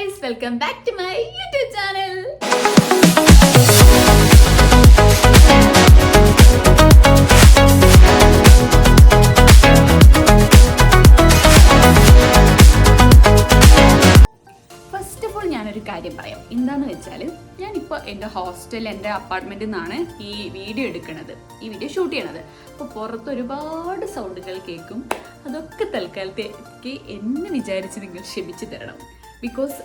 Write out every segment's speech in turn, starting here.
Guys welcome back to my YouTube channel first of all ഞാനൊരു കാര്യം പറയാം. എന്താന്ന് വെച്ചാൽ ഞാനിപ്പോൾ എന്റെ ഹോസ്റ്റൽ എന്റെ അപ്പാർട്ട്മെന്റിൽ നിന്നാണ് ഈ വീഡിയോ എടുക്കുന്നത് ഈ വീഡിയോ ഷൂട്ട് ചെയ്യണത്. അപ്പോൾ പുറത്ത് ഒരുപാട് സൗണ്ടുകൾ കേൾക്കും. അതൊക്കെ തൽക്കാലത്തേക്ക് എന്നെ വിചാരിച്ച് നിങ്ങൾ ക്ഷമിച്ചു തരണം. ബിക്കോസ്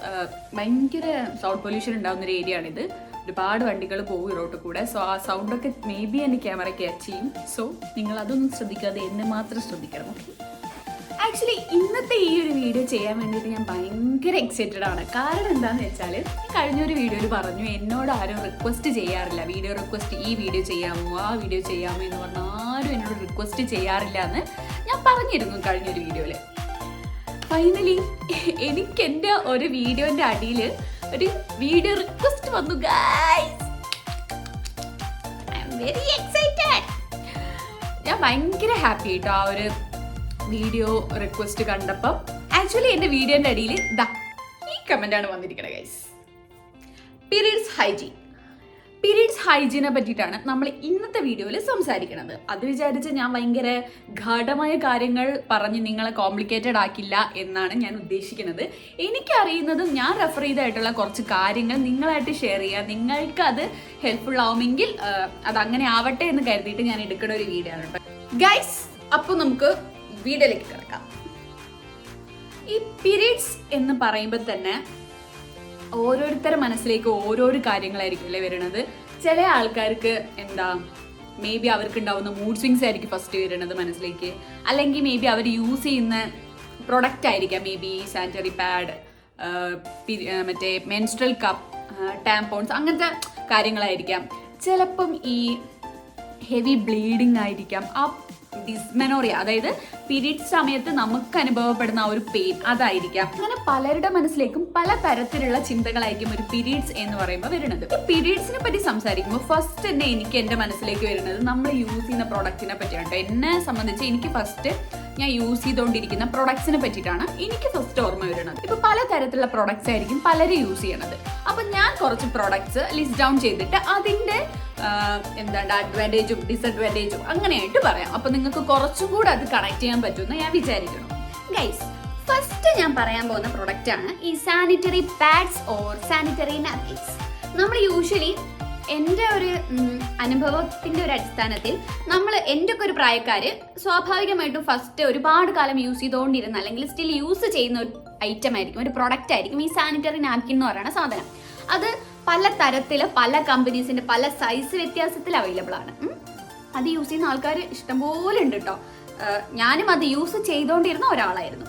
ഭയങ്കര സൗണ്ട് പൊല്യൂഷൻ ഉണ്ടാകുന്ന ഒരു ഏരിയ ആണിത്. ഒരുപാട് വണ്ടികൾ പോകും ഇറോട്ട് കൂടെ. സോ ആ സൗണ്ടൊക്കെ മേ ബി എന്റെ ക്യാമറ ക്യാച്ച് ചെയ്യും. സോ നിങ്ങൾ അതൊന്നും ശ്രദ്ധിക്കാതെ എന്നെ മാത്രം ശ്രദ്ധിക്കണം ആക്ച്വലി ഇന്നത്തെ ഈ ഒരു വീഡിയോ ചെയ്യാൻ വേണ്ടിയിട്ട് ഞാൻ ഭയങ്കര എക്സൈറ്റഡ് ആണ്. കാരണം എന്താന്ന് വെച്ചാൽ കഴിഞ്ഞൊരു വീഡിയോയിൽ പറഞ്ഞു എന്നോട് ആരും റിക്വസ്റ്റ് ചെയ്യാറില്ല. വീഡിയോ റിക്വസ്റ്റ് ഈ വീഡിയോ ചെയ്യാമോ ആ വീഡിയോ ചെയ്യാമോ എന്ന് പറഞ്ഞാൽ ആരും എന്നോട് റിക്വസ്റ്റ് ചെയ്യാറില്ല എന്ന് ഞാൻ പറഞ്ഞിരുന്നു കഴിഞ്ഞൊരു വീഡിയോയിൽ ഫൈനലി എനിക്ക് എന്റെ ഒരു വീഡിയോന്റെ അടിയിൽ ഒരു വീഡിയോ റിക്വസ്റ്റ് വന്നു ഐ വെരി എക്സൈറ്റഡ് ഞാൻ ഭയങ്കര ഹാപ്പി കേട്ടോ ആ ഒരു വീഡിയോ റിക്വസ്റ്റ് കണ്ടപ്പം. ആക്ച്വലി എന്റെ വീഡിയോന്റെ അടിയിൽ ദാ ഈ കമന്റാണ് വന്നിരിക്കുന്നത് ഗൈസ് പീരീഡ്സ് ഹൈജീൻ പീരീഡ്സ് ഹൈജീനെ പറ്റിയിട്ടാണ് നമ്മൾ ഇന്നത്തെ വീഡിയോയിൽ സംസാരിക്കുന്നത് അത് വിചാരിച്ച് ഞാൻ ഭയങ്കര ഘടമായ കാര്യങ്ങൾ പറഞ്ഞ് നിങ്ങളെ കോംപ്ലിക്കേറ്റഡ് ആക്കില്ല എന്നാണ് ഞാൻ ഉദ്ദേശിക്കുന്നത്. എനിക്കറിയുന്നതും ഞാൻ റെഫർ ചെയ്തായിട്ടുള്ള കുറച്ച് കാര്യങ്ങൾ നിങ്ങളായിട്ട് ഷെയർ ചെയ്യുക. നിങ്ങൾക്ക് അത് ഹെൽപ്ഫുൾ ആവുമെങ്കിൽ അത് അങ്ങനെ ആവട്ടെ എന്ന് കരുതിയിട്ട് ഞാൻ എടുക്കുന്ന ഒരു വീഡിയോ ആണ് ഗൈസ് അപ്പോൾ നമുക്ക് വീഡിയോയിലേക്ക് കിടക്കാം. ഈ പീരീഡ്സ് എന്ന് പറയുമ്പോൾ തന്നെ ഓരോരുത്തരുടെ മനസ്സിലേക്ക് ഓരോരോ കാര്യങ്ങളായിരിക്കും അല്ലേ വരുന്നത് ചില ആൾക്കാർക്ക് എന്താ മേ ബി അവർക്ക് ഉണ്ടാവുന്ന മൂഡ് സ്വിങ്സ് ആയിരിക്കും ഫസ്റ്റ് വരുന്നത് മനസ്സിലേക്ക്. അല്ലെങ്കിൽ മേ ബി അവർ യൂസ് ചെയ്യുന്ന പ്രൊഡക്റ്റ് ആയിരിക്കാം മേ ബി സാനിറ്ററി പാഡ് മറ്റേ മെൻസ്ട്രൽ കപ്പ് ടാമ്പോൺസ് അങ്ങനത്തെ കാര്യങ്ങളായിരിക്കാം. ചിലപ്പം ഈ ഹെവി ബ്ലീഡിങ് ആയിരിക്കാം. ആ ഡിസ്മെനോറിയ അതായത് പിരീഡ് സമയത്ത് നമുക്ക് അനുഭവപ്പെടുന്ന ആ ഒരു പെയിൻ അതായിരിക്കാം. അങ്ങനെ പലരുടെ മനസ്സിലേക്കും പല തരത്തിലുള്ള ചിന്തകളായിരിക്കും ഒരു പിരീഡ്സ് എന്ന് പറയുമ്പോൾ വരുന്നത്. പിരീഡ്സിനെ പറ്റി സംസാരിക്കുമ്പോൾ ഫസ്റ്റ് തന്നെ എനിക്ക് എന്റെ മനസ്സിലേക്ക് വരുന്നത് നമ്മൾ യൂസ് ചെയ്യുന്ന പ്രോഡക്റ്റിനെ പറ്റിയാണ്. എന്നെ സംബന്ധിച്ച് എനിക്ക് ഫസ്റ്റ് ഞാൻ യൂസ് ചെയ്തുകൊണ്ടിരിക്കുന്ന പ്രൊഡക്ട്സിനെ പറ്റിയിട്ടാണ് എനിക്ക് ഫസ്റ്റ് ഓർമ്മ വരുന്നത്. ഇപ്പൊ പലതരത്തിലുള്ള പ്രൊഡക്ട്സ് ആയിരിക്കും പലരും യൂസ് ചെയ്യണത്. അപ്പൊ ഞാൻ കുറച്ച് പ്രൊഡക്ട്സ് ലിസ്റ്റ് ഡൗൺ ചെയ്തിട്ട് അതിന്റെ എന്താണ് അഡ്വാന്റേജും ഡിസഡ്വാന്റേജും അങ്ങനെയായിട്ട് പറയാം. അപ്പൊ നിങ്ങൾക്ക് കുറച്ചും കൂടെ അത് കണക്ട് ചെയ്യാൻ പറ്റുമെന്ന് ഞാൻ വിചാരിക്കണം ഗൈസ് ഫസ്റ്റ് ഞാൻ പറയാൻ പോകുന്ന പ്രൊഡക്റ്റ് ആണ് ഈ sanitary pads or sanitary napkins നമ്മൾ യൂഷ്വലി എന്റെ ഒരു അനുഭവത്തിന്റെ ഒരു അടിസ്ഥാനത്തിൽ നമ്മൾ എന്റെ ഒക്കെ ഒരു പ്രായക്കാർ സ്വാഭാവികമായിട്ടും ഫസ്റ്റ് ഒരുപാട് കാലം യൂസ് ചെയ്തുകൊണ്ടിരുന്ന അല്ലെങ്കിൽ സ്റ്റിൽ യൂസ് ചെയ്യുന്ന ഒരു ഐറ്റം ആയിരിക്കും ഒരു പ്രൊഡക്റ്റ് ആയിരിക്കും ഈ സാനിറ്ററി നാപ്കിൻ എന്ന് പറയുന്ന സാധനം. അത് പല തരത്തിൽ പല കമ്പനീസിന്റെ പല സൈസ് വ്യത്യാസത്തിൽ അവൈലബിൾ ആണ്. അത് യൂസ് ചെയ്യുന്ന ആൾക്കാർ ഇഷ്ടംപോലെ ഉണ്ട് കേട്ടോ ഞാനും അത് യൂസ് ചെയ്തുകൊണ്ടിരുന്ന ഒരാളായിരുന്നു.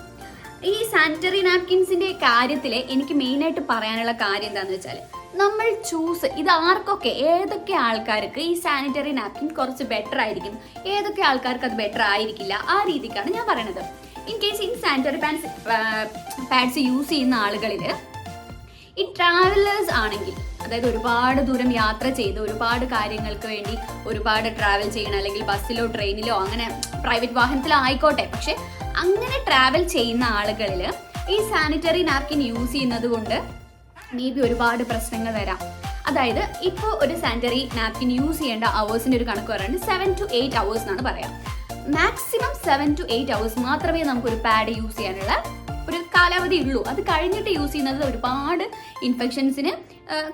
ഈ സാനിറ്ററി നാപ്കിൻസിന്റെ കാര്യത്തിൽ എനിക്ക് മെയിനായിട്ട് പറയാനുള്ള കാര്യം എന്താണെന്ന് വെച്ചാൽ നമ്മൾ ചൂസ് ഇത് ആർക്കൊക്കെ ഏതൊക്കെ ആൾക്കാർക്ക് ഈ സാനിറ്ററി നാപ്കിൻ കുറച്ച് ബെറ്റർ ആയിരിക്കും ഏതൊക്കെ ആൾക്കാർക്ക് അത് ബെറ്റർ ആയിരിക്കില്ല ആ രീതിക്കാണ് ഞാൻ പറയണത്. ഇൻ കേസ് ഈ സാനിറ്ററി പാൻസ് പാഡ്സ് യൂസ് ചെയ്യുന്ന ആളുകളിൽ ഈ ട്രാവലേഴ്സ് ആണെങ്കിൽ അതായത് ഒരുപാട് ദൂരം യാത്ര ചെയ്ത് ഒരുപാട് കാര്യങ്ങൾക്ക് വേണ്ടി ഒരുപാട് ട്രാവൽ ചെയ്യണം അല്ലെങ്കിൽ ബസ്സിലോ ട്രെയിനിലോ അങ്ങനെ പ്രൈവറ്റ് വാഹനത്തിലോ ആയിക്കോട്ടെ. പക്ഷെ അങ്ങനെ ട്രാവൽ ചെയ്യുന്ന ആളുകളിൽ ഈ സാനിറ്ററി നാപ്കിൻ യൂസ് ചെയ്യുന്നത് കൊണ്ട് മേ ബി ഒരുപാട് പ്രശ്നങ്ങൾ വരാം. അതായത് ഇപ്പോൾ ഒരു സാനിറ്ററി നാപ്കിൻ യൂസ് ചെയ്യേണ്ട അവേഴ്സിന്റെ ഒരു കണക്ക് പറയുന്നത് സെവൻ ടു എയ്റ്റ് അവേഴ്സ് എന്നാണ് പറയാം. Maximum seven to eight hours മാത്രമേ നമുക്കൊരു പാഡ് യൂസ് ചെയ്യാനുള്ള ഒരു കാലാവധി ഉള്ളൂ. അത് കഴിഞ്ഞിട്ട് യൂസ് ചെയ്യുന്നത് ഒരുപാട് ഇൻഫെക്ഷൻസിന്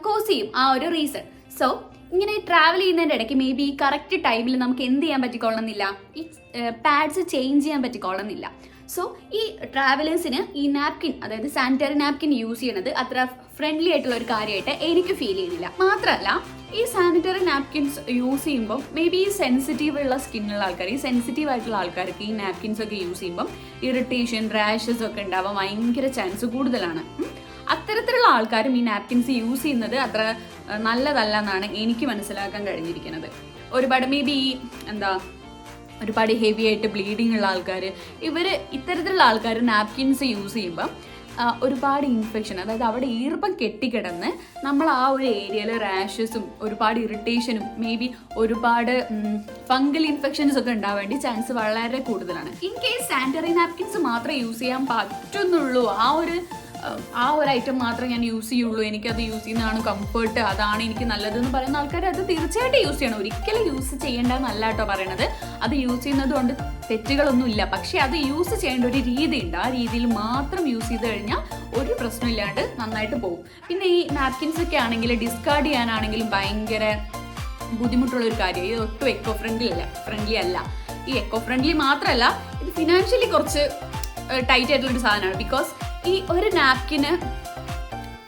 കോസ് ചെയ്യും. ആ ഒരു റീസൺ സോ ഇങ്ങനെ ട്രാവൽ ചെയ്യുന്നതിന്റെ ഇടയ്ക്ക് മേ ബി കറക്റ്റ് ടൈമിൽ നമുക്ക് എന്ത് ചെയ്യാൻ പറ്റിക്കൊള്ളുന്നില്ല? ഈ പാഡ്സ് ചേഞ്ച് ചെയ്യാൻ പറ്റിക്കൊള്ളുന്നില്ല. സോ ഈ ട്രാവലേഴ്സിന് ഈ നാപ്കിൻ അതായത് സാനിറ്ററി നാപ്കിൻ യൂസ് ചെയ്യണത് അത്ര ഫ്രണ്ട്ലി ആയിട്ടുള്ള ഒരു കാര്യമായിട്ട് എനിക്ക് ഫീൽ ചെയ്യുന്നില്ല. മാത്രമല്ല ഈ സാനിറ്ററി നാപ്കിൻസ് യൂസ് ചെയ്യുമ്പോൾ മേ ബി ഈ സെൻസിറ്റീവ് ഉള്ള സ്കിന്നുള്ള ആൾക്കാർ ഈ സെൻസിറ്റീവ് ആയിട്ടുള്ള ആൾക്കാർക്ക് ഈ നാപ്കിൻസ് ഒക്കെ യൂസ് ചെയ്യുമ്പോൾ ഇറിറ്റേഷൻ റാഷസ് ഒക്കെ ഉണ്ടാവാൻ ഭയങ്കര ചാൻസ് കൂടുതലാണ്. അത്തരത്തിലുള്ള ആൾക്കാരും ഈ നാപ്കിൻസ് യൂസ് ചെയ്യുന്നത് അത്ര നല്ലതല്ല എന്നാണ് എനിക്ക് മനസ്സിലാക്കാൻ കഴിഞ്ഞിരിക്കുന്നത് ഒരുപാട് മേ ബി എന്താ ഒരുപാട് ഹെവി ആയിട്ട് ബ്ലീഡിംഗ് ഉള്ള ആൾക്കാർ ഇവർ ഇത്തരത്തിലുള്ള ആൾക്കാർ നാപ്കിൻസ് യൂസ് ചെയ്യുമ്പം ഒരുപാട് ഇൻഫെക്ഷൻ അതായത് അവിടെ ഈർപ്പം കെട്ടിക്കിടന്ന് നമ്മൾ ആ ഒരു ഏരിയയിൽ റാഷസും ഒരുപാട് ഇറിറ്റേഷനും മേ ബി ഒരുപാട് ഫംഗൽ ഇൻഫെക്ഷൻസ് ഒക്കെ ഉണ്ടാവാൻ വേണ്ടി ചാൻസ് വളരെ കൂടുതലാണ്. ഇൻ കേസ് സാനിറ്ററി നാപ്കിൻസ് മാത്രമേ യൂസ് ചെയ്യാൻ പറ്റുന്നുള്ളൂ ആ ഒരു ആ ഒരു ഐറ്റം മാത്രമേ ഞാൻ യൂസ് ചെയ്യുള്ളൂ. എനിക്കത് യൂസ് ചെയ്യുന്നതാണ് കംഫർട്ട് അതാണ് എനിക്ക് നല്ലതെന്ന് പറയുന്ന ആൾക്കാർ അത് തീർച്ചയായിട്ടും യൂസ് ചെയ്യണം. ഒരിക്കലും യൂസ് ചെയ്യേണ്ട നല്ല കേട്ടോ പറയണത്. അത് യൂസ് ചെയ്യുന്നത് കൊണ്ട് തെറ്റുകളൊന്നുമില്ല. പക്ഷേ അത് യൂസ് ചെയ്യേണ്ട ഒരു രീതി ഉണ്ട് ആ രീതിയിൽ മാത്രം യൂസ് ചെയ്ത് കഴിഞ്ഞാൽ ഒരു പ്രശ്നമില്ലാണ്ട് നന്നായിട്ട് പോകും. പിന്നെ ഈ നാപ്കിൻസ് ഒക്കെ ആണെങ്കിൽ ഡിസ്കാർഡ് ചെയ്യാനാണെങ്കിലും ഭയങ്കര ബുദ്ധിമുട്ടുള്ള ഒരു കാര്യം. ഇത് ഒട്ടും എക്കോ ഫ്രണ്ട്ലി അല്ല ഫ്രണ്ട്ലി അല്ല. ഈ എക്കോ ഫ്രണ്ട്ലി മാത്രമല്ല ഇത് ഫിനാൻഷ്യലി കുറച്ച് ടൈറ്റ് ആയിട്ടുള്ള ഒരു സാധനമാണ്. ബിക്കോസ് ഈ ഒരു നാപ്കിന്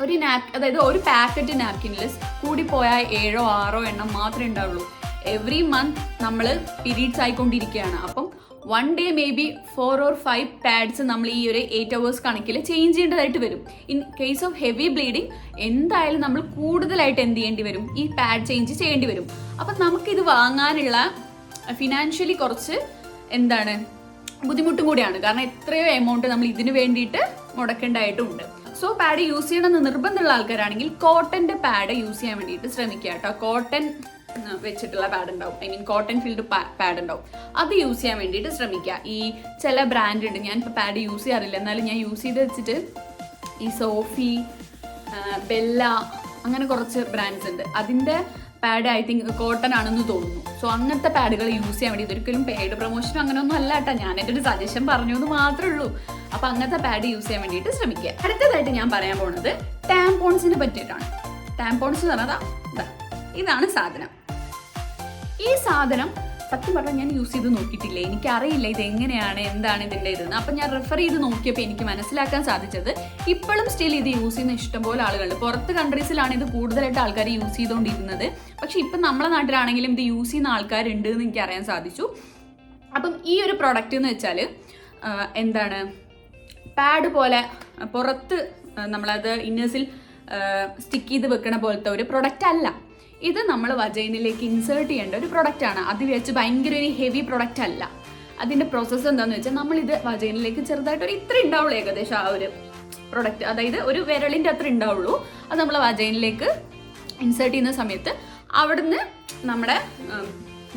ഒരു നാപ് അതായത് ഒരു പാക്കറ്റ് നാപ്കിനിൽ കൂടിപ്പോയാൽ ഏഴോ ആറോ എണ്ണം മാത്രമേ ഉണ്ടാവുള്ളൂ. എവറി മന്ത് നമ്മൾ പീരീഡ്സ് ആയിക്കൊണ്ടിരിക്കുകയാണ്. അപ്പം one day maybe four or five pads നമ്മൾ ഈ ഒരു എയ്റ്റ് അവേഴ്സ് കണക്കിൽ ചേഞ്ച് ചെയ്യേണ്ടതായിട്ട് വരും. In case of heavy bleeding എന്തായാലും നമ്മൾ കൂടുതലായിട്ട് എന്ത് ചെയ്യേണ്ടി വരും? ഈ പാഡ് ചേഞ്ച് ചെയ്യേണ്ടി വരും. അപ്പം നമുക്കിത് വാങ്ങാനുള്ള ഫിനാൻഷ്യലി കുറച്ച് എന്താണ്? ബുദ്ധിമുട്ടും കൂടിയാണ്. കാരണം എത്രയോ എമൗണ്ട് നമ്മൾ ഇതിനു വേണ്ടിയിട്ട് മുടക്കേണ്ടതായിട്ടുണ്ട്. സോ പാഡ് യൂസ് ചെയ്യണമെന്ന് നിർബന്ധമുള്ള ആൾക്കാരാണെങ്കിൽ കോട്ടന്റെ പാഡ് യൂസ് ചെയ്യാൻ വേണ്ടിയിട്ട് ശ്രമിക്കുക കേട്ടോ. കോട്ടൺ വെച്ചിട്ടുള്ള പാഡ് ഉണ്ടാവും. I mean cotton filled pad ഉണ്ടാവും. അത് യൂസ് ചെയ്യാൻ വേണ്ടിയിട്ട് ശ്രമിക്കുക. ഈ ചില ബ്രാൻഡ് ഉണ്ട്. ഞാൻ ഇപ്പോൾ പാഡ് യൂസ് ചെയ്യാറില്ല. എന്നാലും ഞാൻ യൂസ് ചെയ്ത് വെച്ചിട്ട് ഈ സോഫി ബെല്ല അങ്ങനെ കുറച്ച് ബ്രാൻഡ്സ് ഉണ്ട്. അതിന്റെ പാഡ് ഐ തിങ്ക് കോട്ടൺ ആണെന്ന് തോന്നുന്നു. സോ അങ്ങനത്തെ പാഡുകൾ യൂസ് ചെയ്യാൻ വേണ്ടി ഇതൊരിക്കലും പെയ്ഡ് പ്രൊമോഷൻ അങ്ങനെയൊന്നും അല്ല കേട്ടോ ഞാൻ എന്റെ ഒരു സജഷൻ പറഞ്ഞു എന്ന് മാത്രമേ ഉള്ളൂ. അപ്പോൾ അങ്ങനത്തെ പാഡ് യൂസ് ചെയ്യാൻ വേണ്ടിയിട്ട് ശ്രമിക്കുക. അടുത്തതായിട്ട് ഞാൻ പറയാൻ പോകുന്നത് ടാമ്പോൺസിനെ പറ്റിയിട്ടാണ്. ടാമ്പോൺസ് എന്ന് പറഞ്ഞാൽ ഇതാണ് സാധനം. ഈ സാധനം സത്യം പറഞ്ഞാൽ ഞാൻ യൂസ് ചെയ്ത് നോക്കിയിട്ടില്ല? എനിക്ക് അറിയില്ല ഇത് എങ്ങനെയാണ് എന്താണ് ഇതിന്റെ ഇതെന്ന്. അപ്പം ഞാൻ റെഫർ ചെയ്ത് നോക്കിയപ്പോൾ എനിക്ക് മനസ്സിലാക്കാൻ സാധിച്ചത് ഇപ്പോഴും സ്റ്റിൽ ഇത് യൂസ് ചെയ്യുന്ന ഇഷ്ടംപോലെ ആളുകളുണ്ട്. പുറത്ത് കൺട്രീസിലാണ് ഇത് കൂടുതലായിട്ട് ആൾക്കാർ യൂസ് ചെയ്തുകൊണ്ടിരുന്നത് പക്ഷേ ഇപ്പം നമ്മളെ നാട്ടിലാണെങ്കിലും ഇത് യൂസ് ചെയ്യുന്ന ആൾക്കാരുണ്ട് എന്ന് എനിക്ക് അറിയാൻ സാധിച്ചു. അപ്പം ഈ ഒരു പ്രൊഡക്റ്റ് എന്ന് വെച്ചാൽ എന്താണ് പാഡ് പോലെ പുറത്ത് നമ്മളത് ഇന്നേഴ്സിൽ സ്റ്റിക്ക് ചെയ്ത് വെക്കണ പോലത്തെ ഒരു പ്രൊഡക്റ്റ് അല്ല. ഇത് നമ്മൾ വജൈനിലേക്ക് ഇൻസേർട്ട് ചെയ്യേണ്ട ഒരു പ്രൊഡക്റ്റ് ആണ്. അത് വെച്ച് ഭയങ്കര ഒരു ഹെവി പ്രൊഡക്റ്റ് അല്ല. അതിന്റെ പ്രോസസ്സ് എന്താണെന്ന് വെച്ചാൽ ഇത് വജൈനിലേക്ക് ചെറുതായിട്ട് ഒരു ഇത്ര ഉണ്ടാവുള്ളൂ ഏകദേശം ആ ഒരു പ്രൊഡക്റ്റ് അതായത് ഒരു വിരളിന്റെ അത്ര ഉണ്ടാവുള്ളൂ. അത് നമ്മൾ വജൈനിലേക്ക് ഇൻസേർട്ട് ചെയ്യുന്ന സമയത്ത് അവിടുന്ന് നമ്മുടെ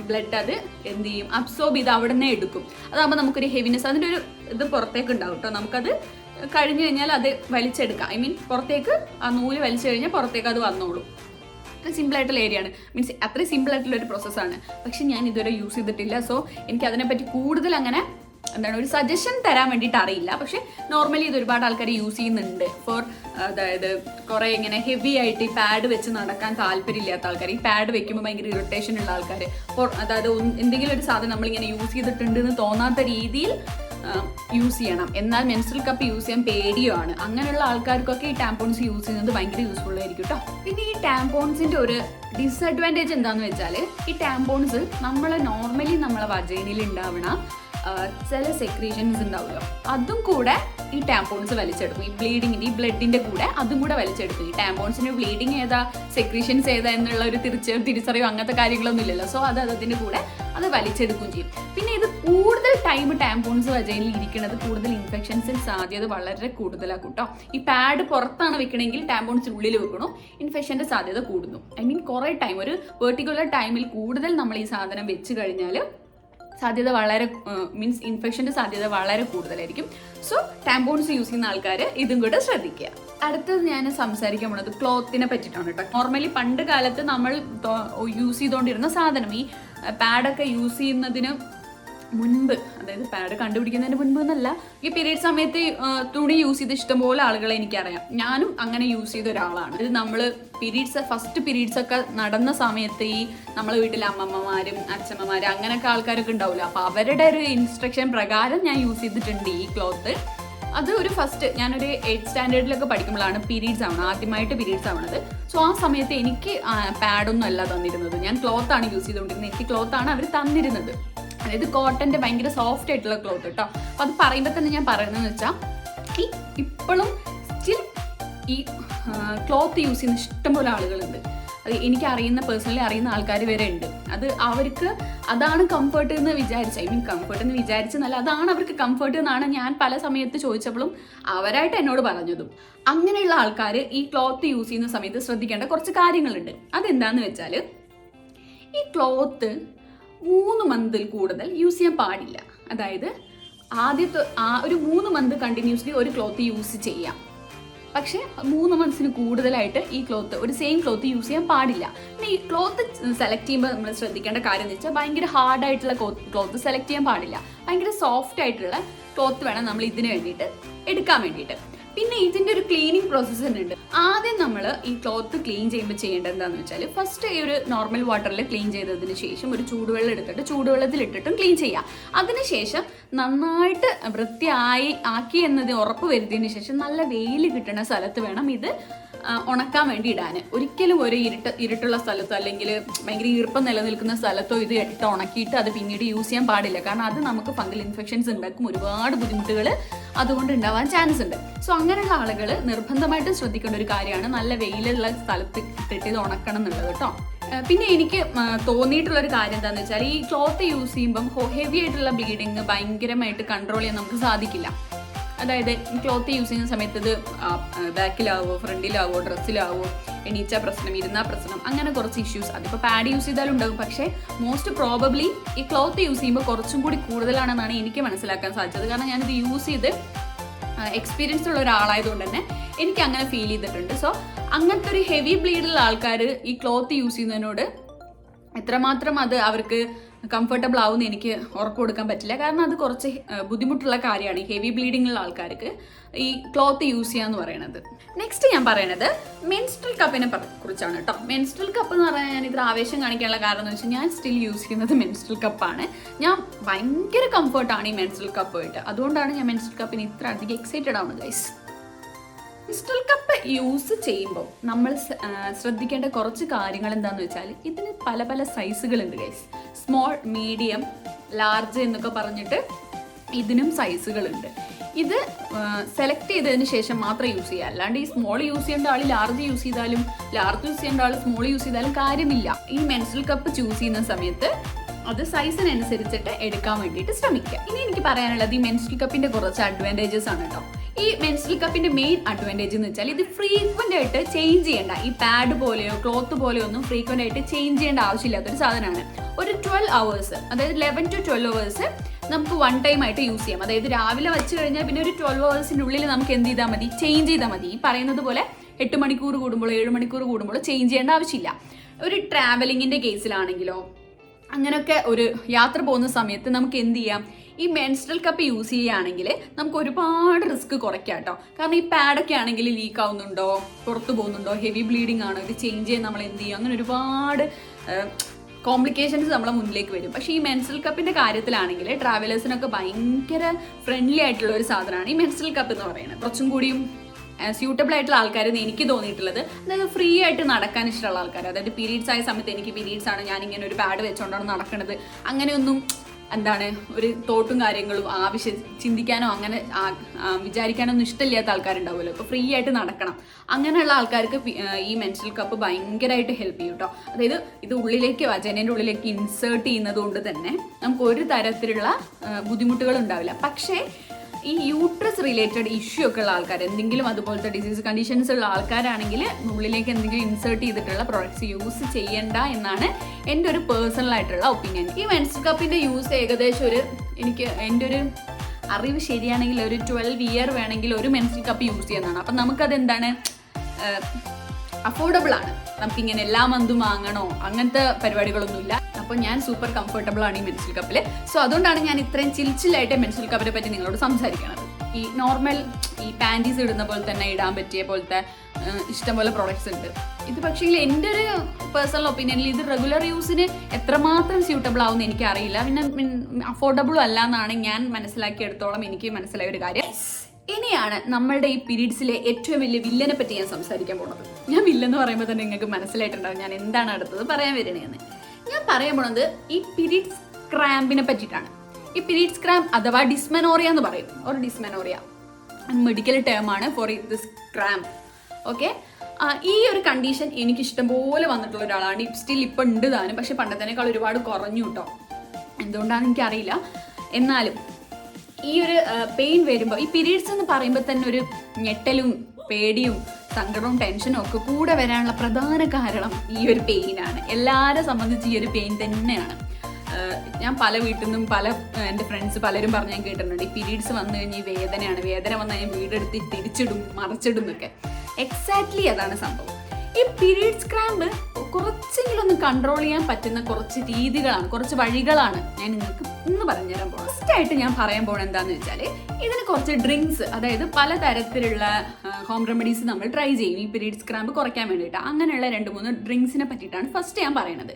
ബ്ലഡ് അത് എന്ത് ചെയ്യും? അബ്സോർബ് ചെയ്ത് അവിടെ നിന്ന് എടുക്കും. അതാകുമ്പോൾ നമുക്കൊരു ഹെവിനെസ് അതിന്റെ ഒരു ഇത് പുറത്തേക്ക് ഉണ്ടാവും കേട്ടോ നമുക്കത് കഴിഞ്ഞ് കഴിഞ്ഞാൽ അത് വലിച്ചെടുക്കാം. ഐ മീൻ പുറത്തേക്ക് ആ നൂൽ വലിച്ചു കഴിഞ്ഞാൽ പുറത്തേക്ക് അത് വന്നോളൂ. അത്ര സിമ്പിൾ ആയിട്ടുള്ള ഏരിയ ആണ്. മീൻസ് അത്രയും സിമ്പിൾ ആയിട്ടുള്ള ഒരു പ്രോസസ്സാണ് പക്ഷെ ഞാൻ ഇതുവരെ യൂസ് ചെയ്തിട്ടില്ല. സോ എനിക്ക് അതിനെപ്പറ്റി കൂടുതൽ അങ്ങനെ എന്താണ് ഒരു സജഷൻ തരാൻ വേണ്ടിയിട്ട് അറിയില്ല. പക്ഷെ നോർമലി ഇത് ഒരുപാട് ആൾക്കാർ യൂസ് ചെയ്യുന്നുണ്ട്. ഫോർ അതായത് കുറേ ഇങ്ങനെ ഹെവി ആയിട്ട് ഈ പാഡ് വെച്ച് നടക്കാൻ താല്പര്യമില്ലാത്ത ആൾക്കാർ ഈ പാഡ് വെക്കുമ്പോൾ ഭയങ്കര ഇറിറ്റേഷൻ ഉള്ള ആൾക്കാർ ഫോർ അതായത് എന്തെങ്കിലും ഒരു സാധനം നമ്മളിങ്ങനെ യൂസ് ചെയ്തിട്ടുണ്ട് എന്ന് തോന്നാത്ത രീതിയിൽ യൂസ് ചെയ്യണം. എന്നാൽ മെൻസ്ട്രൽ കപ്പ് യൂസ് ചെയ്യാൻ പേടിയാണ് അങ്ങനെയുള്ള ആൾക്കാർക്കൊക്കെ ഈ ടാമ്പോൺസ് യൂസ് ചെയ്യുന്നത് ഭയങ്കര യൂസ്ഫുൾ ആയിരിക്കും കേട്ടോ പിന്നെ ഈ ടാമ്പോൺസിന്റെ ഒരു ഡിസഡ്വാന്റേജ് എന്താന്ന് വെച്ചാൽ ഈ ടാമ്പോൺസ് നമ്മൾ നോർമലി നമ്മളെ വജൈനിൽ ഉണ്ടാവണ ചില സെക്രീഷൻസ് ഉണ്ടാവുമല്ലോ അതും കൂടെ ഈ ടാമ്പോൺസ് വലിച്ചെടുക്കും. ഈ ബ്ലീഡിങ്ങിന് ഈ ബ്ലഡിന്റെ കൂടെ അതും കൂടെ വലിച്ചെടുക്കും. ഈ ടാമ്പോൺസിന് ബ്ലീഡിങ് ഏതാ സെക്രീഷൻസ് ഏതാ എന്നുള്ള ഒരു തിരിച്ച് തിരിച്ചറിയോ അങ്ങനത്തെ കാര്യങ്ങളൊന്നും ഇല്ലല്ലോ. സോ അത് അതിന്റെ കൂടെ അത് വലിച്ചെടുക്കുകയും ചെയ്യും. പിന്നെ ഇത് കൂടുതൽ ടൈം ടാമ്പോൺസ് വജയിൽ ഇരിക്കുന്നത് കൂടുതൽ ഇൻഫെക്ഷൻസിന് സാധ്യത വളരെ കൂടുതലാണ് കേട്ടോ. ഈ പാഡ് പുറത്താണ് വെക്കണമെങ്കിൽ ടാമ്പോൺസ് ഉള്ളിൽ വെക്കണം. ഇൻഫെക്ഷന്റെ സാധ്യത കൂടുന്നു. ഐ മീൻ കുറേ ടൈം ഒരു പെർട്ടിക്കുലർ ടൈമിൽ കൂടുതൽ നമ്മൾ ഈ സാധനം വെച്ച് കഴിഞ്ഞാൽ സാധ്യത വളരെ മീൻസ് ഇൻഫെക്ഷന്റെ സാധ്യത വളരെ കൂടുതലായിരിക്കും. സോ ടാമ്പോൺസ് യൂസ് ചെയ്യുന്ന ആൾക്കാർ ഇതും കൂടെ ശ്രദ്ധിക്കുക. അടുത്തത് ഞാൻ സംസാരിക്കാൻ പോണത് ക്ലോത്തിനെ പറ്റിയിട്ടാണ് കേട്ടോ. നോർമലി പണ്ട് കാലത്ത് നമ്മൾ യൂസ് ചെയ്തുകൊണ്ടിരുന്ന സാധനം ഈ പാഡൊക്കെ യൂസ് ചെയ്യുന്നതിന് മുൻപ് അതായത് പാഡ് കണ്ടുപിടിക്കുന്നതിന് മുൻപ് എന്നല്ല ഈ പീരീഡ് സമയത്ത് തുണി യൂസ് ചെയ്ത് ഇഷ്ടംപോലെ ആളുകളെ എനിക്കറിയാം. ഞാനും അങ്ങനെ യൂസ് ചെയ്ത ഒരാളാണ്. ഇത് നമ്മൾ പീരീഡ്സ് ഫസ്റ്റ് പീരീഡ്സ് ഒക്കെ നടന്ന സമയത്ത് ഈ നമ്മളെ വീട്ടിലെ അമ്മമ്മമാരും അച്ഛമ്മമാരും അങ്ങനെയൊക്കെ ആൾക്കാരൊക്കെ ഉണ്ടാവില്ല അപ്പോൾ അവരുടെ ഒരു ഇൻസ്ട്രക്ഷൻ പ്രകാരം ഞാൻ യൂസ് ചെയ്തിട്ടുണ്ട് ഈ ക്ലോത്ത് അത് ഒരു ഫസ്റ്റ് ഞാനൊരു എയ്ത്ത് സ്റ്റാൻഡേർഡിലൊക്കെ പഠിക്കുമ്പോഴാണ് പീരീഡ്സ് ആവണം ആദ്യമായിട്ട് പീരീഡ്സ് ആവണത്. സോ ആ സമയത്ത് എനിക്ക് പാഡൊന്നും അല്ല തന്നിരുന്നത്. ഞാൻ ക്ലോത്ത് ആണ് യൂസ് ചെയ്തുകൊണ്ടിരുന്നത്. എനിക്ക് ക്ലോത്ത് ആണ് അവർ തന്നിരുന്നത്. അതായത് കോട്ടന്റെ ഭയങ്കര സോഫ്റ്റ് ആയിട്ടുള്ള ക്ലോത്ത് കേട്ടോ അപ്പോൾ അത് പറയുമ്പോൾ തന്നെ ഞാൻ പറയുന്നതെന്ന് വെച്ചാൽ ഈ ഇപ്പോഴും സ്റ്റിൽ ഈ ക്ലോത്ത് യൂസ് ചെയ്യുന്ന ഇഷ്ടംപോലെ ആളുകളുണ്ട്. എനിക്ക് അറിയുന്ന പേഴ്സണലി അറിയുന്ന ആൾക്കാർ വരെ ഉണ്ട്. അത് അവർക്ക് അതാണ് കംഫർട്ട് എന്ന് വിചാരിച്ച ഐ മീൻ കംഫർട്ട് എന്ന് വിചാരിച്ചെന്നല്ല അതാണ് അവർക്ക് കംഫർട്ട് എന്നാണ് ഞാൻ പല സമയത്ത് ചോദിച്ചപ്പോഴും അവരായിട്ട് എന്നോട് പറഞ്ഞതും. അങ്ങനെയുള്ള ആൾക്കാർ ഈ ക്ലോത്ത് യൂസ് ചെയ്യുന്ന സമയത്ത് ശ്രദ്ധിക്കേണ്ട കുറച്ച് കാര്യങ്ങളുണ്ട്. അതെന്താന്ന് വെച്ചാൽ ഈ ക്ലോത്ത് മൂന്ന് മന്തിൽ കൂടുതൽ യൂസ് ചെയ്യാൻ പാടില്ല. അതായത് ആദ്യത്തെ ആ ഒരു മൂന്ന് മന്ത് കണ്ടിന്യൂസ്ലി ഒരു ക്ലോത്ത് യൂസ് ചെയ്യാം. പക്ഷേ മൂന്ന് മന്ത്സിന് കൂടുതലായിട്ട് ഈ ക്ലോത്ത് ഒരു സെയിം ക്ലോത്ത് യൂസ് ചെയ്യാൻ പാടില്ല. പിന്നെ ഈ ക്ലോത്ത് സെലക്ട് ചെയ്യുമ്പോൾ നമ്മൾ ശ്രദ്ധിക്കേണ്ട കാര്യം എന്ന് വെച്ചാൽ ഭയങ്കര ഹാർഡ് ആയിട്ടുള്ള ക്ലോത്ത് സെലക്ട് ചെയ്യാൻ പാടില്ല. ഭയങ്കര സോഫ്റ്റ് ആയിട്ടുള്ള ക്ലോത്ത് വേണം നമ്മൾ ഇതിന് വേണ്ടിയിട്ട് എടുക്കാൻ വേണ്ടിയിട്ട്. പിന്നെ ഇതിന്റെ ഒരു ക്ലീനിങ് പ്രോസസ്സ് തന്നെ ഉണ്ട്. ആദ്യം നമ്മൾ ഈ ക്ലോത്ത് ക്ലീൻ ചെയ്യുമ്പോൾ ചെയ്യേണ്ടത് എന്താണെന്ന് വെച്ചാൽ ഫസ്റ്റ് ഈ ഒരു നോർമൽ വാട്ടറിൽ ക്ലീൻ ചെയ്തതിന് ശേഷം ഒരു ചൂടുവെള്ളം എടുത്തിട്ട് ചൂടുവെള്ളത്തിൽ ഇട്ടിട്ടും ക്ലീൻ ചെയ്യാം. അതിനുശേഷം നന്നായിട്ട് വൃത്തിയായി ആക്കി എന്നത് ഉറപ്പ് വരുത്തിയതിന് ശേഷം നല്ല വെയിൽ കിട്ടുന്ന സ്ഥലത്ത് വേണം ഇത് ഉണക്കാൻ വേണ്ടി ഇടാൻ ഒരിക്കലും ഒരു ഇരുട്ട് ഇരുട്ടുള്ള സ്ഥലത്തോ അല്ലെങ്കിൽ ഭയങ്കര ഈർപ്പം നിലനിൽക്കുന്ന സ്ഥലത്തോ ഇത് ഇട്ട് ഉണക്കിയിട്ട് അത് പിന്നീട് യൂസ് ചെയ്യാൻ പാടില്ല. കാരണം അത് നമുക്ക് ഫംഗൽ ഇൻഫെക്ഷൻസ് ഉണ്ടാക്കും. ഒരുപാട് ബുദ്ധിമുട്ടുകൾ അതുകൊണ്ട് ഉണ്ടാവാൻ ചാൻസ് ഉണ്ട്. സോ അങ്ങനെയുള്ള ആളുകൾ നിർബന്ധമായിട്ടും ശ്രദ്ധിക്കേണ്ട ഒരു കാര്യമാണ് നല്ല വെയിലുള്ള സ്ഥലത്ത് ഇട്ടിട്ട് ഇത് ഉണക്കണം എന്നുള്ളത് കേട്ടോ പിന്നെ എനിക്ക് തോന്നിയിട്ടുള്ളൊരു കാര്യം എന്താണെന്ന് വെച്ചാൽ ഈ ക്ലോത്ത് യൂസ് ചെയ്യുമ്പം ഹെവി ആയിട്ടുള്ള ബ്ലീഡിങ് ഭയങ്കരമായിട്ട് കൺട്രോൾ ചെയ്യാൻ നമുക്ക് സാധിക്കില്ല. അതായത് ക്ലോത്ത് യൂസ് ചെയ്യുന്ന സമയത്ത് ഇത് ബാക്കിലാവോ ഫ്രണ്ടിലാവോ ഡ്രസ്സിലാവോ എണീച്ച പ്രശ്നം ഇരുന്ന പ്രശ്നം അങ്ങനെ കുറച്ച് ഇഷ്യൂസ് അതിപ്പോൾ പാഡ് യൂസ് ചെയ്താലും ഉണ്ടാകും. പക്ഷേ മോസ്റ്റ് പ്രോബബ്ലി ഈ ക്ലോത്ത് യൂസ് ചെയ്യുമ്പോൾ കുറച്ചും കൂടി കൂടുതലാണെന്നാണ് എനിക്ക് മനസ്സിലാക്കാൻ സാധിച്ചത്. കാരണം ഞാനിത് യൂസ് ചെയ്ത് എക്സ്പീരിയൻസ് ഉള്ള ഒരാളായതുകൊണ്ട് തന്നെ എനിക്ക് അങ്ങനെ ഫീൽ ചെയ്തിട്ടുണ്ട്. സോ അങ്ങനത്തെ ഒരു ഹെവി ബ്ലീഡുള്ള ആൾക്കാർ ഈ ക്ലോത്ത് യൂസ് ചെയ്യുന്നതിനോട് എത്രമാത്രം അത് അവർക്ക് കംഫർട്ടബിൾ ആവുമെന്ന് എനിക്ക് ഉറപ്പ് കൊടുക്കാൻ പറ്റില്ല. കാരണം അത് കുറച്ച് ബുദ്ധിമുട്ടുള്ള കാര്യമാണ് ഹെവി ബ്ലീഡിംഗ് ഉള്ള ആൾക്കാർക്ക് ഈ ക്ലോത്ത് യൂസ് ചെയ്യാന്ന് പറയണത്. നെക്സ്റ്റ് ഞാൻ പറയണത് മെൻസ്ട്രൽ കപ്പിനെ കുറിച്ചാണ് കേട്ടോ. മെൻസ്ട്രൽ കപ്പ് എന്ന് പറഞ്ഞാൽ ഞാൻ ഇത്ര ആവേശം കാണിക്കാനുള്ള കാരണം എന്ന് വെച്ചാൽ ഞാൻ സ്റ്റിൽ യൂസ് ചെയ്യുന്നത് മെൻസ്ട്രൽ കപ്പാണ് ഞാൻ ഭയങ്കര കംഫർട്ടാണ് ഈ മെൻസ്ട്രൽ കപ്പ് ആയിട്ട്. അതുകൊണ്ടാണ് ഞാൻ മെൻസ്ട്രൽ കപ്പിന് ഇത്ര അധികം എക്സൈറ്റഡ് ആവുന്നത് ഗൈസ് ക്രിസ്റ്റൽ കപ്പ് യൂസ് ചെയ്യുമ്പോൾ നമ്മൾ ശ്രദ്ധിക്കേണ്ട കുറച്ച് കാര്യങ്ങൾ എന്താണെന്ന് വെച്ചാൽ ഇതിന് പല പല സൈസുകളുണ്ട് ഗൈസ് സ്മോൾ മീഡിയം ലാർജ് എന്നൊക്കെ പറഞ്ഞിട്ട് ഇതിനും സൈസുകളുണ്ട് ഇത് സെലക്ട് ചെയ്തതിന് ശേഷം മാത്രം യൂസ് ചെയ്യുക. അല്ലാണ്ട് ഈ സ്മോൾ യൂസ് ചെയ്യേണ്ട ആൾ ലാർജ് യൂസ് ചെയ്താലും ലാർജ് യൂസ് ചെയ്യേണ്ട ആൾ സ്മോൾ യൂസ് ചെയ്താലും കാര്യമില്ല. ഈ മെൻസിൽ കപ്പ് ചൂസ് ചെയ്യുന്ന സമയത്ത് അത് സൈസിനനുസരിച്ചിട്ട് എടുക്കാൻ വേണ്ടിയിട്ട് ശ്രമിക്കുക. ഇനി എനിക്ക് പറയാനുള്ളത് ഈ മെൻസിൽ കപ്പിന്റെ കുറച്ച് അഡ്വാന്റേജസ് ആണ് കേട്ടോ ഈ മെൻസ്ട്രൽ കപ്പിന്റെ മെയിൻ അഡ്വാന്റേജ് എന്ന് വെച്ചാൽ ഇത് ഫ്രീക്വന്റ് ആയിട്ട് ചേഞ്ച് ചെയ്യേണ്ട. ഈ പാഡ് പോലെയോ ക്ലോത്ത് പോലെയോ ഒന്നും ഫ്രീക്വന്റ് ആയിട്ട് ചേഞ്ച് ചെയ്യേണ്ട ആവശ്യമില്ലാത്തൊരു സാധനമാണ്. ഒരു ട്വൽവ് അവേഴ്സ് അതായത് ലെവൻ ടു ട്വൽവ് അവേഴ്സ് നമുക്ക് വൺ ടൈം ആയിട്ട് യൂസ് ചെയ്യാം. അതായത് രാവിലെ വെച്ച് കഴിഞ്ഞാൽ പിന്നെ ഒരു ട്വൽവ് അവേഴ്സിന്റെ ഉള്ളിൽ നമുക്ക് എന്ത് ചെയ്താൽ മതി? ചേഞ്ച് ചെയ്താൽ മതി. ഈ പറയുന്നത് പോലെ എട്ട് മണിക്കൂർ കൂടുമ്പോഴോ ഏഴ് മണിക്കൂർ കൂടുമ്പോഴോ ചേഞ്ച് ചെയ്യേണ്ട ആവശ്യമില്ല. ഒരു ട്രാവലിങ്ങിന്റെ കേസിലാണെങ്കിലോ അങ്ങനെയൊക്കെ ഒരു യാത്ര പോകുന്ന സമയത്ത് നമുക്ക് എന്ത് ചെയ്യാം? ഈ മെൻസ്ട്രൽ കപ്പ് യൂസ് ചെയ്യുകയാണെങ്കിൽ നമുക്ക് ഒരുപാട് റിസ്ക് കുറയ്ക്കാം കേട്ടോ. കാരണം ഈ പാഡൊക്കെ ആണെങ്കിൽ ലീക്ക് ആവുന്നുണ്ടോ? പുറത്തു പോകുന്നുണ്ടോ? ഹെവി ബ്ലീഡിങ് ആണോ? ഇത് ചേഞ്ച് ചെയ്യാൻ നമ്മൾ എന്ത് ചെയ്യും? അങ്ങനെ ഒരുപാട് കോംപ്ലിക്കേഷൻസ് നമ്മളെ മുന്നിലേക്ക് വരും. പക്ഷേ ഈ മെൻസ്ട്രൽ കപ്പിന്റെ കാര്യത്തിലാണെങ്കിൽ ട്രാവലേഴ്സിനൊക്കെ ഭയങ്കര ഫ്രണ്ട്ലി ആയിട്ടുള്ള ഒരു സാധനമാണ് ഈ മെൻസ്ട്രൽ കപ്പ് എന്ന് പറയുന്നത്. കുറച്ചും കൂടിയും സ്യൂട്ടബിൾ ആയിട്ടുള്ള ആൾക്കാരെന്ന് എനിക്ക് തോന്നിയിട്ടുള്ളത്. അതായത് ഫ്രീ ആയിട്ട് നടക്കാൻ ഇഷ്ടമുള്ള ആൾക്കാർ അതായത് പീരീഡ്സ് ആയ സമയത്ത് എനിക്ക് പീരീഡ്സ് ആണ് ഞാൻ ഇങ്ങനെ ഒരു പാഡ് വെച്ചുകൊണ്ടാണ് നടക്കുന്നത് അങ്ങനെയൊന്നും എന്താണ് ഒരു തോട്ടും കാര്യങ്ങളും ആവശ്യം ചിന്തിക്കാനോ അങ്ങനെ ആ- ആ വിചാരിക്കാനോ ഒന്നും ഇഷ്ടമില്ലാത്ത ആൾക്കാരുണ്ടാവുമല്ലോ. അപ്പോൾ ഫ്രീ ആയിട്ട് നടക്കണം. അങ്ങനെയുള്ള ആൾക്കാർക്ക് ഈ മെൻസൽ കപ്പ് ഭയങ്കരമായിട്ട് ഹെൽപ്പ് ചെയ്യും കേട്ടോ അതായത് ഇത് ഉള്ളിലേക്ക് വചനേന്റെ ഉള്ളിലേക്ക് ഇൻസേർട്ട് ചെയ്യുന്നത് കൊണ്ട് തന്നെ നമുക്ക് ഒരു തരത്തിലുള്ള ബുദ്ധിമുട്ടുകൾ ഉണ്ടാവില്ല. പക്ഷേ ഈ യൂട്രസ് റിലേറ്റഡ് ഇഷ്യൂ ഒക്കെ ഉള്ള ആൾക്കാർ എന്തെങ്കിലും അതുപോലത്തെ ഡിസീസ് കണ്ടീഷൻസ് ഉള്ള ആൾക്കാരാണെങ്കിൽ ഉള്ളിലേക്ക് എന്തെങ്കിലും ഇൻസേർട്ട് ചെയ്തിട്ടുള്ള പ്രോഡക്ട്സ് യൂസ് ചെയ്യണ്ട എന്നാണ് എന്റെ ഒരു പേഴ്സണൽ ആയിട്ടുള്ള ഒപ്പീനിയൻ ഈ മെൻസ് കപ്പിന്റെ യൂസ് ഏകദേശം ഒരു എനിക്ക് എന്റെ ഒരു അറിവ് ശരിയാണെങ്കിൽ ഒരു ട്വൽവ് ഇയർ വേണമെങ്കിൽ ഒരു മെൻസിൽ കപ്പ് യൂസ് ചെയ്യുന്നതാണ്. അപ്പം നമുക്കത് എന്താണ്? അഫോർഡബിൾ ആണ്. നമുക്കിങ്ങനെ എല്ലാ മന്തും വാങ്ങണോ? അങ്ങനത്തെ പരിപാടികളൊന്നുമില്ല. അപ്പോൾ ഞാൻ സൂപ്പർ കംഫർട്ടബിൾ ആണ് ഈ മെൻസിൽ കപ്പിൽ സോ അതുകൊണ്ടാണ് ഞാൻ ഇത്രയും ചിൽച്ചിലായിട്ട് മെൻസിൽ കപ്പിനെ പറ്റി നിങ്ങളോട് സംസാരിക്കണത്. ഈ നോർമൽ ഈ പാന്റീസ് ഇടുന്ന പോലെ തന്നെ ഇടാൻ പറ്റിയ പോലത്തെ ഇഷ്ടംപോലെ പ്രോഡക്ട്സ് ഉണ്ട്. ഇത് പക്ഷേ എന്റെ ഒരു പേഴ്സണൽ ഒപ്പീനിയനിൽ ഇത് റെഗുലർ യൂസിന് എത്രമാത്രം സ്യൂട്ടബിൾ ആവുമെന്ന് എനിക്കറിയില്ല. പിന്നെ അഫോർഡബിളും അല്ല എന്നാണ് ഞാൻ മനസ്സിലാക്കിയെടുത്തോളം എനിക്ക് മനസ്സിലായ ഒരു കാര്യം. ഇനിയാണ് നമ്മളുടെ ഈ പീരീഡ്സിലെ ഏറ്റവും വലിയ വില്ലനെ പറ്റി ഞാൻ സംസാരിക്കാൻ പോകുന്നത് ഞാൻ വില്ലെന്ന് പറയുമ്പോൾ തന്നെ നിങ്ങൾക്ക് മനസ്സിലായിട്ടുണ്ടാവും ഞാൻ എന്താണ് അടുത്തത് പറയാൻ വരണേന്ന്. ഞാൻ പറയാൻ പോണത് ഈ പിരീഡ്സ് ക്രാമ്പിനെ പറ്റിയിട്ടാണ്. ഈ പിരീഡ്സ് ക്രാമ്പ് അഥവാ ഡിസ്മെനോറിയ എന്ന് പറയും. ഒരു ഡിസ്മെനോറിയ. മെഡിക്കൽ ടേം ആണ് ഫോർ ദിസ് ക്രാമ്പ് ഓക്കെ ഈ ഒരു കണ്ടീഷൻ എനിക്ക് ഇഷ്ടംപോലെ വന്നിട്ടുള്ള ഒരാളാണ്. സ്റ്റിൽ ഇപ്പം ഉണ്ട് താനും. പക്ഷെ പണ്ടത്തേക്കാൾ ഒരുപാട് കുറഞ്ഞു കേട്ടോ എന്തുകൊണ്ടാണെന്ന് എനിക്കറിയില്ല. എന്നാലും ഈ ഒരു പെയിൻ വരുമ്പോൾ ഈ പീരീഡ്സ് എന്ന് പറയുമ്പോൾ തന്നെ ഒരു ഞെട്ടലും പേടിയും സങ്കടവും ടെൻഷനും ഒക്കെ കൂടെ വരാനുള്ള പ്രധാന കാരണം ഈ ഒരു പെയിനാണ്. എല്ലാവരെ സംബന്ധിച്ച് ഈ ഒരു പെയിൻ തന്നെയാണ്. ഞാൻ പല വീട്ടിൽ നിന്നും പല എന്റെ ഫ്രണ്ട്സ് പലരും പറഞ്ഞ് ഞാൻ കേട്ടിട്ടുണ്ട്. ഈ പീരീഡ്സ് വന്നു കഴിഞ്ഞാൽ ഈ വേദനയാണ്. വേദന വന്നാൽ ഞാൻ വീടെടുത്ത് തിരിച്ചിടും മറിച്ചിടും എന്നൊക്കെ. എക്സാക്ട്ലി അതാണ് സംഭവം. ഈ പീരീഡ്സ് ക്രാമ്പ് കുറച്ചെങ്കിലും ഒന്ന് കൺട്രോൾ ചെയ്യാൻ പറ്റുന്ന കുറച്ച് രീതികളാണ് കുറച്ച് വഴികളാണ് ഞാൻ നിങ്ങൾക്ക് ഇന്ന് പറഞ്ഞുതരാൻ പോകുന്നത്. ഫസ്റ്റ് ആയിട്ട് ഞാൻ പറയാൻ പോകുന്നത് എന്താണെന്ന് വെച്ചാൽ ഇതിന് കുറച്ച് ഡ്രിങ്ക്സ് അതായത് പലതരത്തിലുള്ള ഹോം റെമഡീസ് നമ്മൾ ട്രൈ ചെയ്യും. ഈ പീരീഡ്സ് ക്രാമ്പ് കുറയ്ക്കാൻ വേണ്ടിയിട്ട്. അങ്ങനെയുള്ള രണ്ട് മൂന്ന് ഡ്രിങ്ക്സിനെ പറ്റിയിട്ടാണ് ഫസ്റ്റ് ഞാൻ പറയുന്നത്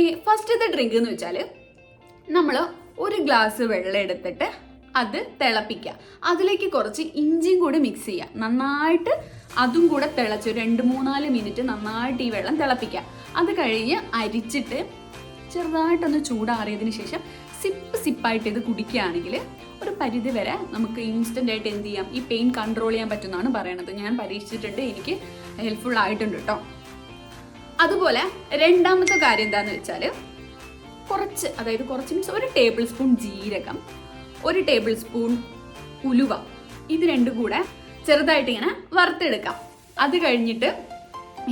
ഈ ഫസ്റ്റത്തെ ഡ്രിങ്ക് എന്ന് വെച്ചാൽ നമ്മൾ ഒരു ഗ്ലാസ് വെള്ളം എടുത്തിട്ട് അത് തിളപ്പിക്കുക. അതിലേക്ക് കുറച്ച് ഇഞ്ചിയും കൂടി മിക്സ് ചെയ്യുക. നന്നായിട്ട് അതും കൂടെ തിളച്ച് രണ്ട് മൂന്നാൽ മിനിറ്റ് നന്നായിട്ട് ഈ വെള്ളം തിളപ്പിക്കുക. അത് കഴിഞ്ഞ് അരിച്ചിട്ട് ചെറുതായിട്ടൊന്ന് ചൂടാറിയതിന് ശേഷം സിപ്പ് സിപ്പായിട്ട് ഇത് കുടിക്കുകയാണെങ്കിൽ ഒരു പരിധി വരെ നമുക്ക് ഇൻസ്റ്റന്റ് ആയിട്ട് എന്ത് ചെയ്യാം? ഈ പെയിൻ കൺട്രോൾ ചെയ്യാൻ പറ്റുമെന്നാണ് പറയണത്. ഞാൻ പരീക്ഷിച്ചിട്ടുണ്ട് എനിക്ക് ഹെൽപ്ഫുൾ ആയിട്ടുണ്ട് കേട്ടോ അതുപോലെ രണ്ടാമത്തെ കാര്യം എന്താണെന്ന് വെച്ചാൽ കുറച്ച് അതായത് കുറച്ച് മീൻസ് ഒരു ടേബിൾ സ്പൂൺ ജീരകം ഒരു ടേബിൾ സ്പൂൺ ഉലുവ. ഇത് രണ്ടും കൂടെ ചെറുതായിട്ട് ഇങ്ങനെ വറുത്തെടുക്കാം. അത് കഴിഞ്ഞിട്ട്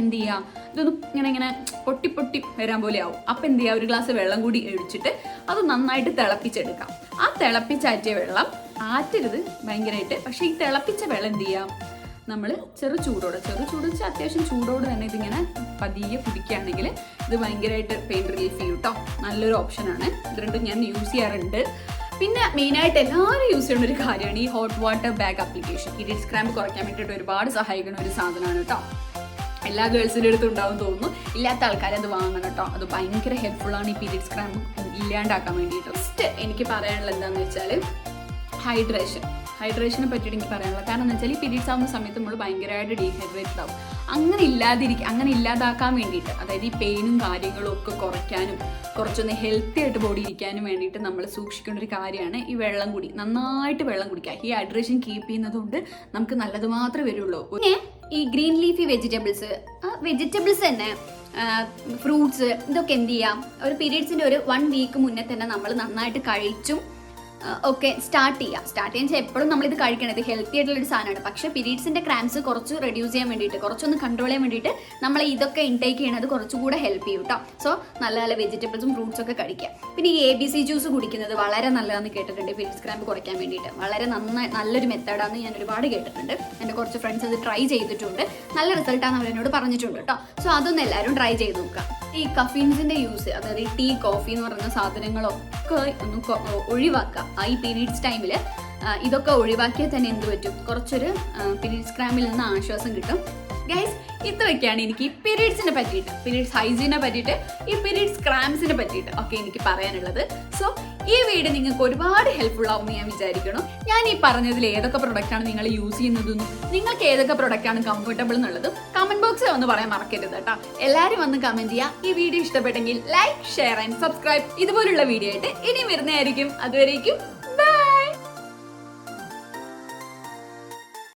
എന്ത് ചെയ്യുക ഇതൊന്ന് ഇങ്ങനെ ഇങ്ങനെ പൊട്ടി പൊട്ടി വരാൻ പോലെ ആവും. അപ്പം എന്ത് ചെയ്യുക ഒരു ഗ്ലാസ് വെള്ളം കൂടി ഒഴിച്ചിട്ട് അത് നന്നായിട്ട് തിളപ്പിച്ചെടുക്കാം. ആ തിളപ്പിച്ചാറ്റിയ വെള്ളം ആറ്റരുത് ഭയങ്കരമായിട്ട് പക്ഷേ ഈ തിളപ്പിച്ച വെള്ളം എന്ത് ചെയ്യാം? നമ്മൾ ചെറു ചൂടോടെ ചെറു ചൂട് വെച്ചാൽ അത്യാവശ്യം ചൂടോട് തന്നെ ഇതിങ്ങനെ പതിയെ കുടിക്കുകയാണെങ്കിൽ ഇത് ഭയങ്കരമായിട്ട് പെയിൻ റിലീഫ് ചെയ്യും കേട്ടോ നല്ലൊരു ഓപ്ഷനാണ് ഇത് രണ്ടും ഞാൻ യൂസ് ചെയ്യാറുണ്ട്. പിന്നെ മെയിനായിട്ട് എല്ലാവരും യൂസ് ചെയ്യുന്ന ഒരു കാര്യമാണ് ഈ hot water bag application periods cramp കുറയ്ക്കാൻ വേണ്ടിയിട്ട് ഒരുപാട് സഹായിക്കുന്ന ഒരു സാധനമാണ് കേട്ടോ എല്ലാ ഗേൾസിന്റെ അടുത്തും ഉണ്ടാവും തോന്നുന്നു. ഇല്ലാത്ത ആൾക്കാർ അത് വാങ്ങണം കേട്ടോ അത് ഭയങ്കര ഹെൽപ്ഫുള്ളാണ് ഈ പീരിയഡ്സ് ക്രാമ്പ് ഇല്ലാണ്ടാക്കാൻ വേണ്ടിയിട്ട്. ഫസ്റ്റ് എനിക്ക് പറയാനുള്ള എന്താണെന്ന് വെച്ചാൽ ഹൈഡ്രേഷൻ ഹൈഡ്രേഷനെ പറ്റിയിട്ട് എനിക്ക് പറയാനുള്ളത്. കാരണം എന്ന് വെച്ചാൽ ഈ പീരീഡ്സ് ആവുന്ന സമയത്ത് നമ്മൾ ഭയങ്കരമായിട്ട് ഡീഹൈഡ്രേറ്റഡ് ആവും. അങ്ങനെ ഇല്ലാതിരിക്കുക അങ്ങനെ ഇല്ലാതാക്കാൻ വേണ്ടിയിട്ട്. അതായത് ഈ പെയിനും കാര്യങ്ങളും ഒക്കെ കുറയ്ക്കാനും കുറച്ചൊന്ന് ഹെൽത്തി ആയിട്ട് ബോഡി ഇരിക്കാനും വേണ്ടിയിട്ട് നമ്മൾ സൂക്ഷിക്കേണ്ട ഒരു കാര്യമാണ് ഈ വെള്ളം കുടി. നന്നായിട്ട് വെള്ളം കുടിക്കുക. ഈ ഹൈഡ്രേഷൻ കീപ്പ് ചെയ്യുന്നത് കൊണ്ട് നമുക്ക് നല്ലത് മാത്രമേ വരുള്ളൂ. പിന്നെ ഈ ഗ്രീൻ ലീഫി വെജിറ്റബിൾസ് ആ വെജിറ്റബിൾസ് തന്നെ ഫ്രൂട്ട്സ് ഇതൊക്കെ എന്ത് ചെയ്യാം? ഒരു പീരീഡ്സിന്റെ ഒരു വൺ വീക്ക് മുന്നേ തന്നെ നമ്മൾ നന്നായിട്ട് കഴിച്ചും ഒക്കെ സ്റ്റാർട്ട് ചെയ്യാം. സ്റ്റാർട്ട് ചെയ്യാൻ എപ്പോഴും നമ്മൾ ഇത് കഴിക്കണം. ഇത് ഹെൽത്തി ആയിട്ടുള്ള ഒരു സാധനമാണ്. പക്ഷേ പീരീഡ്സിന്റെ ക്രാംസ് കുറച്ച് റെഡ്യൂസ് ചെയ്യാൻ വേണ്ടിയിട്ട് കുറച്ചൊന്ന് കൺട്രോൾ ചെയ്യാൻ വേണ്ടിയിട്ട് നമ്മൾ ഇതൊക്കെ ഇൻടേക്ക് ചെയ്യണത് കുറച്ചുകൂടെ ഹെൽപ്പ് ചെയ്യും കേട്ടോ സോ നല്ല നല്ല വെജിറ്റബിൾസും ഫ്രൂട്ട്സും ഒക്കെ കഴിക്കുക. പിന്നെ ഈ എ ബി സി ജ്യൂസ് കുടിക്കുന്നത് വളരെ നല്ലതാണെന്ന് കേട്ടിട്ടുണ്ട്. പീരീഡ്സ് ക്രാമ്പ് കുറയ്ക്കാൻ വേണ്ടിയിട്ട്. വളരെ നന്നായി നല്ലൊരു മെത്തേഡാണെന്ന് ഞാൻ ഒരുപാട് കേട്ടിട്ടുണ്ട്. എന്റെ കുറച്ച് ഫ്രണ്ട്സ് അത് ട്രൈ ചെയ്തിട്ടുണ്ട്. നല്ല റിസൾട്ടാണ് അവരെന്നോട് പറഞ്ഞിട്ടുണ്ട് കേട്ടോ സോ അതൊന്നും എല്ലാവരും ട്രൈ ചെയ്ത് നോക്കുക. ഈ കഫീൻസിന്റെ യൂസ് അതായത് ടീ കോഫി എന്ന് പറയുന്ന സാധനങ്ങളൊക്കെ ഒന്ന് ഒഴിവാക്കാം ഈ പീരീഡ്സ് ടൈമിൽ ഇതൊക്കെ ഒഴിവാക്കിയാൽ തന്നെ എന്ത് പറ്റും? കുറച്ചൊരു പീരീഡ്സ് ക്രാമിൽ നിന്ന് ആശ്വാസം കിട്ടും. ഗൈസ് ഇത്രയൊക്കെയാണ് എനിക്ക് പീരീഡ്സിനെ പറ്റിയിട്ട് പീരീഡ്സ് ഹൈജീനെ പറ്റിയിട്ട് ഈ പീരീഡ്സ് ക്രാംസിനെ പറ്റിയിട്ട് ഒക്കെ എനിക്ക് പറയാനുള്ളത്. സോ ഈ വീഡിയോ നിങ്ങൾക്ക് ഒരുപാട് ഹെൽപ്ഫുൾ ആവും ഞാൻ വിചാരിക്കണം ഞാൻ ഈ പറഞ്ഞതിൽ ഏതൊക്കെ പ്രൊഡക്റ്റ് ആണ് നിങ്ങൾ യൂസ് ചെയ്യുന്നതെന്നും നിങ്ങൾക്ക് ഏതൊക്കെ പ്രൊഡക്റ്റ് ആണ് കംഫർട്ടബിൾ എന്നുള്ളതും കമന്റ് ബോക്സിൽ ഒന്ന് പറയാൻ മറക്കരുത് കേട്ടോ. എല്ലാവരും വന്ന് കമന്റ് ചെയ്യുക ഈ വീഡിയോ ഇഷ്ടപ്പെട്ടെങ്കിൽ ലൈക്ക് ഷെയർ ആൻഡ് സബ്സ്ക്രൈബ് ഇതുപോലുള്ള വീഡിയോ ആയിട്ട് ഇനിയും വരുന്നതായിരിക്കും. അതുവരേക്കും